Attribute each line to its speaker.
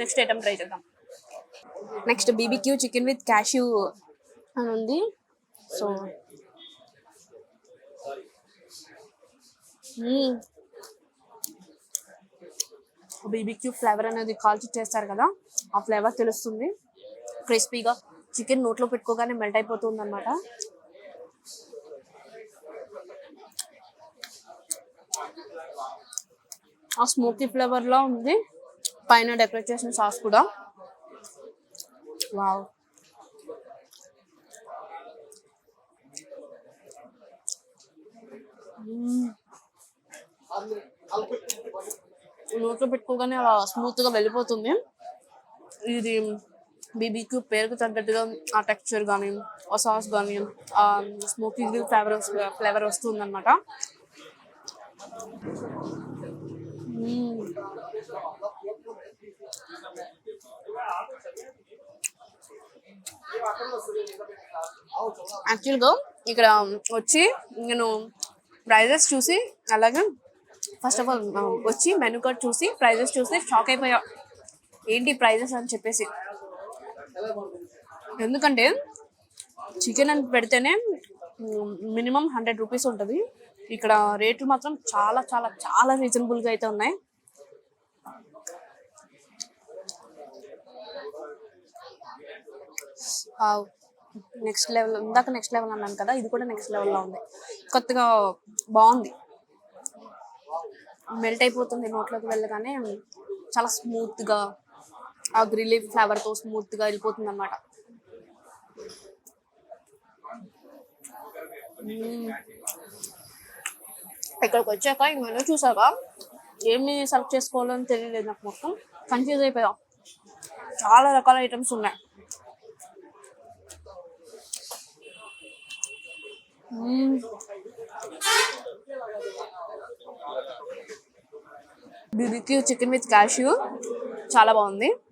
Speaker 1: Next item try చేద్దాం. Next BBQ chicken with cashew అని ఉంది. సో బీబీక్యూ ఫ్లేవర్ అనేది కాల్చి చేస్తారు కదా ఆ ఫ్లేవర్ తెలుస్తుంది. క్రిస్పీగా చికెన్ నోట్లో పెట్టుకోగానే మెల్ట్ అయిపోతుంది అనమాట ఆ స్మోకీ ఫ్లేవర్లో ఉంది. పైన డెకరేట్ చేసిన సాస్ కూడా. వావ్. నోట్లో పెట్టుకోగానే అలా స్మూత్గా వెళ్ళిపోతుంది. ఇది బీబీక్యూ పేరుకు తగ్గట్టుగా ఆ టెక్స్చర్ కానీ ఆ సాస్ కానీ ఆ స్మోకీ ఫ్లేవర్ ఫ్లేవర్ వస్తుంది యాక్చువల్గా ఇక్కడ వచ్చి నేను ప్రైజెస్ చూసి అలాగే ఫస్ట్ ఆఫ్ ఆల్ వచ్చి మెనూ కార్డ్ చూసి ప్రైజెస్ చూసి షాక్ అయిపోయా. ఏంటి ప్రైజెస్ అని చెప్పేసి. ఎందుకంటే చికెన్ అని పెడితేనే మినిమం హండ్రెడ్ రూపీస్ ఉంటుంది. ఇక్కడ రేట్లు మాత్రం చాలా చాలా చాలా రీజనబుల్గా అయితే ఉన్నాయి. నెక్స్ట్ లెవెల్ ఇందాక నెక్స్ట్ లెవెల్ అన్నాను కదా ఇది కూడా నెక్స్ట్ లెవెల్లో ఉంది. కొత్తగా బాగుంది. మెల్ట్ అయిపోతుంది నోట్లోకి వెళ్ళగానే చాలా స్మూత్గా ఆ గ్రిల్లీ ఫ్లేవర్తో స్మూత్గా వెళ్ళిపోతుంది అనమాట ఇక్కడికి వచ్చాక ఈ మెనూ చూసాక ఏమి సెలెక్ట్ చేసుకోవాలని తెలియలేదు నాకు మొత్తం. కన్ఫ్యూజ్ అయిపోయా చాలా రకాల ఐటమ్స్ ఉన్నాయి. BBQ chicken with cashew. చాలా బాగుంది.